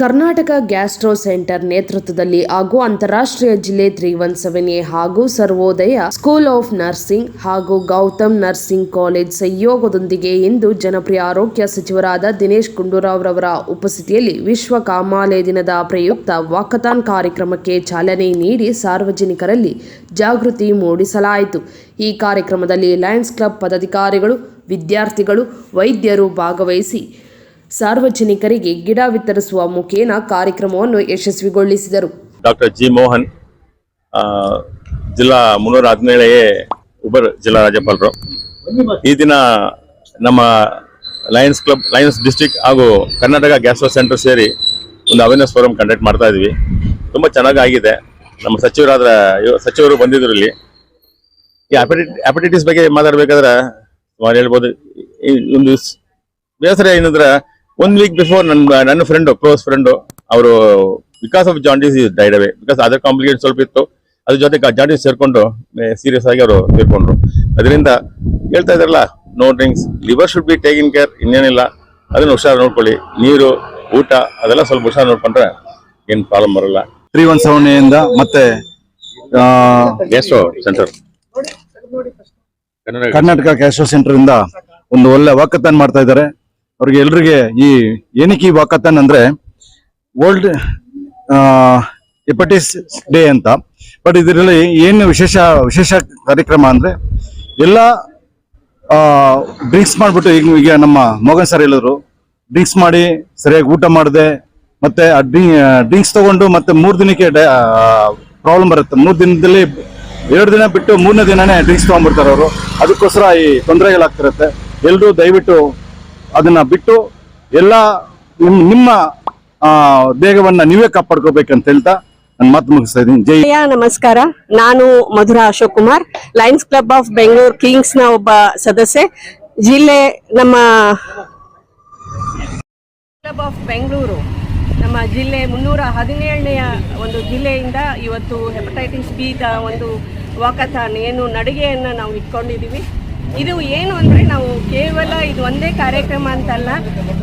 Karnataka gastro centre ನೇತೃತ್ವದಲ್ಲಿ ಹಾಗೂ ಅಂತಾರಾಷ್ಟ್ರೀಯ ಜಿಲ್ಲೆ ತ್ರೀ ಒನ್ ಸೆವೆನ್ ಎ ಹಾಗೂ ಸರ್ವೋದಯ ಸ್ಕೂಲ್ ಆಫ್ ನರ್ಸಿಂಗ್ ಹಾಗೂ ಗೌತಮ್ ನರ್ಸಿಂಗ್ ಕಾಲೇಜ್ ಸಹಯೋಗದೊಂದಿಗೆ ಇಂದು ಜನಪ್ರಿಯ ಆರೋಗ್ಯ ಸಚಿವರಾದ ದಿನೇಶ್ ಗುಂಡೂರಾವ್ ರವರ ಉಪಸ್ಥಿತಿಯಲ್ಲಿ ವಿಶ್ವ ಕಾಮಾಲೆ ದಿನದ ಪ್ರಯುಕ್ತ ವಾಕಥಾನ್ ಕಾರ್ಯಕ್ರಮಕ್ಕೆ ಚಾಲನೆ ನೀಡಿ ಸಾರ್ವಜನಿಕರಲ್ಲಿ ಜಾಗೃತಿ ಮೂಡಿಸಲಾಯಿತು. ಈ ಕಾರ್ಯಕ್ರಮದಲ್ಲಿ ಲಯನ್ಸ್ ಕ್ಲಬ್ ಪದಾಧಿಕಾರಿಗಳು, ವಿದ್ಯಾರ್ಥಿಗಳು, ವೈದ್ಯರು ಭಾಗವಹಿಸಿ ಸಾರ್ವಜನಿಕರಿಗೆ ಗಿಡ ವಿತರಿಸುವ ಮುಖೇನ ಕಾರ್ಯಕ್ರಮವನ್ನು ಯಶಸ್ವಿಗೊಳಿಸಿದರು. ಡಾಕ್ಟರ್ ಜಿ ಮೋಹನ್ ಜಿಲ್ಲಾ ಮುನ್ನೂರ ಹದಿನೇಳೆಯೇ ಉಬರ್ ಜಿಲ್ಲಾ ರಾಜ್ಯಪಾಲರು. ಈ ದಿನ ನಮ್ಮ ಲಯನ್ಸ್ ಕ್ಲಬ್ ಲಯನ್ಸ್ ಡಿಸ್ಟಿಕ್ ಹಾಗೂ ಕರ್ನಾಟಕ ಗ್ಯಾಸ್ಟ್ರೋ ಸೆಂಟರ್ ಸೇರಿ ಒಂದು ಅವೇರ್ನೆಸ್ ಫೋರಮ್ ಕಂಡಕ್ಟ್ ಮಾಡ್ತಾ ಇದ್ವಿ. ತುಂಬ ಚೆನ್ನಾಗಾಗಿದೆ. ನಮ್ಮ ಸಚಿವರಾದ, ಸಚಿವರು ಬಂದಿದ್ರು ಇಲ್ಲಿ. ಈ ಹೆಪಟೈಟಿಸ್ ಬಗ್ಗೆ ಮಾತಾಡಬೇಕಾದ್ರೆ ಸುಮಾರು ಹೇಳ್ಬೋದು. ಒಂದು ಬೇಸರ ಏನಂದ್ರೆ ಒನ್ ವೀಕ್ ಬಿಫೋರ್ ನನ್ನ ನನ್ನ ಫ್ರೆಂಡು ಕ್ಲೋಸ್ ಫ್ರೆಂಡು ಅವರು because of jaundice is died away because other complicate ಸ್ವಲ್ಪ ಇತ್ತು. ಅದ್ರ ಜೊತೆ ಜಾಂಡೀಸ್ ಸೇರ್ಕೊಂಡು ಸೀರಿಯಸ್ ಆಗಿ ಅವರು ತೀರ್ಕೊಂಡ್ರು ಅದರಿಂದ ಹೇಳ್ತಾ ಇದ್ರಲ್ಲ no drinks liver should be taken care ಇನ್ನೇನಿಲ್ಲ. ಅದನ್ನು ಹುಷಾರು ನೋಡ್ಕೊಳ್ಳಿ. ನೀರು ಊಟ ಅದೆಲ್ಲ ಸ್ವಲ್ಪ ಹುಷಾರು ನೋಡ್ಕೊಂಡ್ರೆ ಏನು ಪ್ರಾಬ್ಲಮ್ ಬರಲ್ಲ. ತ್ರೀ ಒನ್ ಸೆವೆನ್ ಮತ್ತೆ ಆ, gastro centre Karnataka gastro centre ಇಂದ ಒಂದು ಒಳ್ಳೆ ವಾಕತನ್ ಮಾಡ್ತಾ ಇದ್ದಾರೆ. ಅವ್ರಿಗೆ ಎಲ್ರಿಗೆ ಈ ಏನಕ್ಕೆ ಈ ವಾಕತನ್ ಅಂದ್ರೆ ವರ್ಲ್ಡ್ ಹೆಪಟೈಟಿಸ್ ಡೇ ಅಂತ. ಬಟ್ ಇದರಲ್ಲಿ ಏನು ವಿಶೇಷ ವಿಶೇಷ ಕಾರ್ಯಕ್ರಮ ಅಂದ್ರೆ ಎಲ್ಲ ಡ್ರಿಂಕ್ಸ್ ಮಾಡ್ಬಿಟ್ಟು ಈಗ ನಮ್ಮ ಮೋಗನ್ ಸರ್ ಹೇಳಿದ್ರು. ಡ್ರಿಂಕ್ಸ್ ಮಾಡಿ ಸರಿಯಾಗಿ ಊಟ ಮಾಡದೆ, ಮತ್ತೆ ಆ ಡ್ರಿಂಕ್ಸ್ ತಗೊಂಡು ಮತ್ತೆ ಮೂರ್ ದಿನಕ್ಕೆ ಪ್ರಾಬ್ಲಮ್ ಬರುತ್ತೆ. ಮೂರ್ ದಿನದಲ್ಲಿ ಎರಡು ದಿನ ಬಿಟ್ಟು ಮೂರನೇ ದಿನನೇ ಡ್ರಿಂಕ್ಸ್ ತಗೊಂಡ್ಬಿಡ್ತಾರೆ ಅವರು. ಅದಕ್ಕೋಸ್ಕರ ಈ ತೊಂದರೆಗಳಾಗ್ತಿರುತ್ತೆ. ಎಲ್ಲರೂ ದಯವಿಟ್ಟು ಅದನ್ನ ಬಿಟ್ಟು ಎಲ್ಲ ನಿಮ್ ನಿಮ್ಮ ದೇಹವನ್ನ ನೀವೇ ಕಾಪಾಡ್ಕೋಬೇಕಂತ ಹೇಳ್ತಾ ನಾನು ಮಾತು ಮುಗಿಸ್ತಾ ಇದ್ದೀನಿ. ನಮಸ್ಕಾರ. ನಾನು Madhura Ashok Kumar. Lions club of Bengaluru ಕಿಂಗ್ಸ್ನ ಒಬ್ಬ ಸದಸ್ಯೆ. ಜಿಲ್ಲೆ ನಮ್ಮ ಕ್ಲಬ್ ಆಫ್ ಬೆಂಗಳೂರು ನಮ್ಮ ಜಿಲ್ಲೆ ಮುನ್ನೂರ ಹದಿನೇಳನೆಯ ಒಂದು ಜಿಲ್ಲೆಯಿಂದ ಇವತ್ತು ಹೆಪಟೈಟಿಸ್ ಬಿದ ಒಂದು ವಾಕಥಾನ್ ಏನು ನಡಿಗೆಯನ್ನು ನಾವು ಇಟ್ಕೊಂಡಿದ್ದೀವಿ. ಇದು ಏನು ಅಂದರೆ ನಾವು ಕೇವಲ ಇದು ಒಂದೇ ಕಾರ್ಯಕ್ರಮ ಅಂತಲ್ಲ,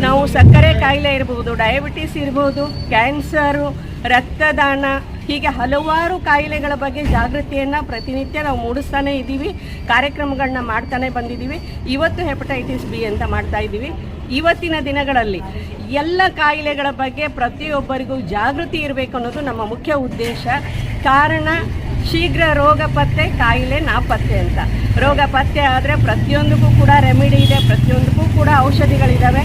ನಾವು ಸಕ್ಕರೆ ಕಾಯಿಲೆ ಇರ್ಬೋದು ಡಯಾಬಿಟಿಸ್ ಇರ್ಬೋದು ಕ್ಯಾನ್ಸರು ರಕ್ತದಾನ, ಹೀಗೆ ಹಲವಾರು ಕಾಯಿಲೆಗಳ ಬಗ್ಗೆ ಜಾಗೃತಿಯನ್ನು ಪ್ರತಿನಿತ್ಯ ನಾವು ಮೂಡಿಸ್ತಾನೆ ಇದ್ದೀವಿ, ಕಾರ್ಯಕ್ರಮಗಳನ್ನ ಮಾಡ್ತಾನೆ ಬಂದಿದ್ದೀವಿ. ಇವತ್ತು ಹೆಪಟೈಟಿಸ್ ಬಿ ಅಂತ ಮಾಡ್ತಾ ಇದ್ದೀವಿ. ಇವತ್ತಿನ ದಿನಗಳಲ್ಲಿ ಎಲ್ಲ ಕಾಯಿಲೆಗಳ ಬಗ್ಗೆ ಪ್ರತಿಯೊಬ್ಬರಿಗೂ ಜಾಗೃತಿ ಇರಬೇಕು ಅನ್ನೋದು ನಮ್ಮ ಮುಖ್ಯ ಉದ್ದೇಶ. ಕಾರಣ, ಶೀಘ್ರ ರೋಗ ಪತ್ತೆ, ಕಾಯಿಲೆ ನಾಪತ್ತೆ ಅಂತ. ರೋಗ ಪತ್ತೆ ಆದರೆ ಪ್ರತಿಯೊಂದಕ್ಕೂ ಕೂಡ ರೆಮಿಡಿ ಇದೆ, ಪ್ರತಿಯೊಂದಕ್ಕೂ ಕೂಡ ಔಷಧಿಗಳಿದ್ದಾವೆ